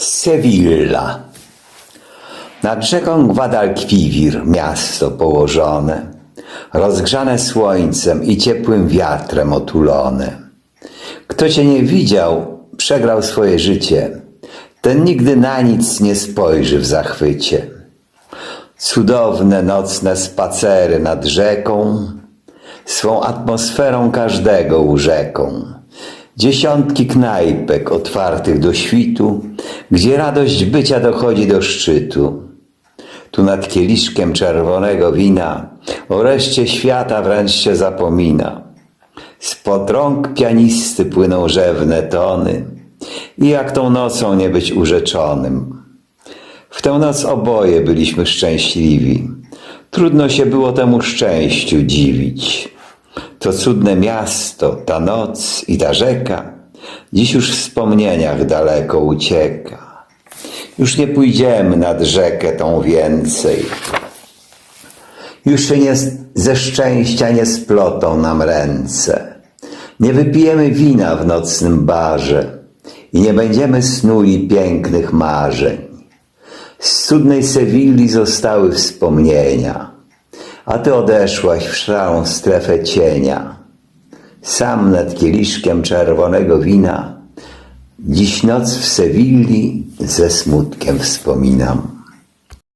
Sewilla. Nad rzeką Guadalquivir miasto położone, rozgrzane słońcem i ciepłym wiatrem otulone. Kto cię nie widział, przegrał swoje życie. Ten nigdy na nic nie spojrzy w zachwycie. Cudowne nocne spacery nad rzeką, swą atmosferą każdego urzeką. Dziesiątki knajpek otwartych do świtu, gdzie radość bycia dochodzi do szczytu. Tu nad kieliszkiem czerwonego wina o reszcie świata wręcz się zapomina. Spod rąk pianisty płyną rzewne tony i jak tą nocą nie być urzeczonym. W tę noc oboje byliśmy szczęśliwi. Trudno się było temu szczęściu dziwić. To cudne miasto, ta noc i ta rzeka, dziś już w wspomnieniach daleko ucieka. Już nie pójdziemy nad rzekę tą więcej. Już się nie, ze szczęścia nie splotą nam ręce. Nie wypijemy wina w nocnym barze i nie będziemy snuli pięknych marzeń. Z cudnej Sewilli zostały wspomnienia, a ty odeszłaś w szarą strefę cienia. Sam nad kieliszkiem czerwonego wina, dziś noc w Sewilli ze smutkiem wspominam.